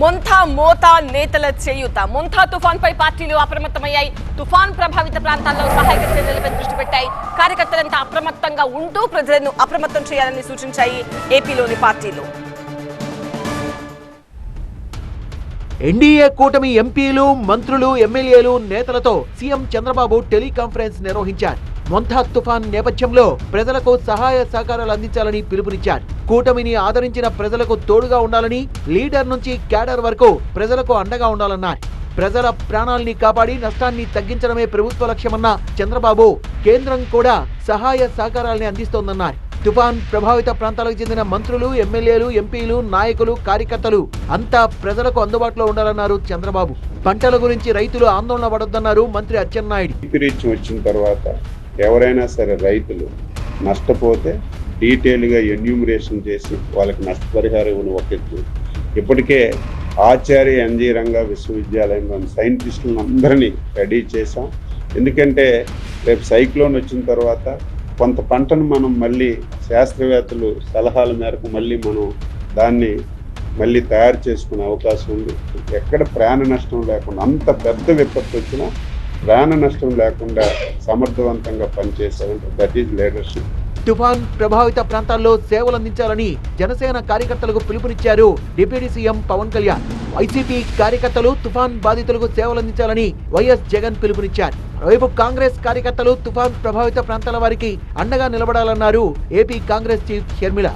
మొంథా మోతా నేతల చేయూత. మొంథా తుఫాన్ పై పార్టీలు అప్రమత్తమయ్యాయి. తుఫాన్ ప్రభావిత ప్రాంతాల్లో సహాయక చర్యలపై దృష్టి పెట్టాయి. కార్యకర్తలంతా అప్రమత్తంగా ఉంటూ ప్రజలను అప్రమత్తం చేయాలని సూచించాయి ఏపీలోని పార్టీలు. ఎన్డీఏ కూటమి ఎంపీలు మంత్రులు ఎమ్మెల్యేలు నేతలతో సీఎం చంద్రబాబు టెలికాన్ఫరెన్స్ నిర్వహించారు. మొంతా తుఫాన్ నేపథ్యంలో ప్రజలకు సహాయ సహకారాలు అందించాలని పిలుపునిచ్చారు. కూటమిని ఆదరించిన ప్రజలకు తోడుగా ఉండాలని లీడర్ నుంచి క్యాడర్ వరకు ప్రజలకు అండగా ఉండాలన్నారు. ప్రజల ప్రాణాల్ని కాపాడి నష్టాన్ని తగ్గించడమే ప్రభుత్వ లక్ష్యమన్న చంద్రబాబు కేంద్రం కూడా సహాయ సహకారాల్ని అందిస్తోందన్నారు. తుఫాన్ ప్రభావిత ప్రాంతాలకు చెందిన మంత్రులు ఎమ్మెల్యేలు ఎంపీలు నాయకులు కార్యకర్తలు అంతా ప్రజలకు అందుబాటులో ఉండాలన్నారు చంద్రబాబు. పంటల గురించి రైతులు ఆందోళన పడొద్దన్నారు మంత్రి అచ్చెన్నాయుడు. వచ్చిన తర్వాత ఎవరైనా సరే రైతులు నష్టపోతే డీటెయిల్గా ఎన్యూమరేషన్ చేసి వాళ్ళకి నష్టపరిహారం ఇవ్వని ఒక ఇప్పటికే ఆచార్య ఎన్జీ రంగా విశ్వవిద్యాలయంలోని సైంటిస్టులను అందరినీ రెడీ చేశాం. ఎందుకంటే రేపు సైక్లోన్ వచ్చిన తర్వాత కొంత పంటను మనం మళ్ళీ శాస్త్రవేత్తలు సలహాల మేరకు మళ్ళీ మనం దాన్ని మళ్ళీ తయారు చేసుకునే అవకాశం ఉంది. ఎక్కడ ప్రాణ నష్టం లేకుండా అంత పెద్ద విపత్తు వచ్చినా ప్రాణ నష్టం లేకుండా సమర్థవంతంగా పనిచేసారంటే దట్ ఈజ్ లీడర్షిప్. తుఫాన్ ప్రభావిత ప్రాంతాల్లో సేవలు అందించాలని జనసేన కార్యకర్తలకు పిలుపునిచ్చారు deputy CM Pawan Kalyan. YCP కార్యకర్తలు తుఫాన్ బాధితులకు సేవలు అందించాలని వైఎస్ జగన్ పిలుపునిచ్చారు. మరోవైపు కాంగ్రెస్ కార్యకర్తలు తుఫాన్ ప్రభావిత ప్రాంతాల వారికి అండగా నిలబడాలన్నారు ఏపీ కాంగ్రెస్ చీఫ్ షర్మిల.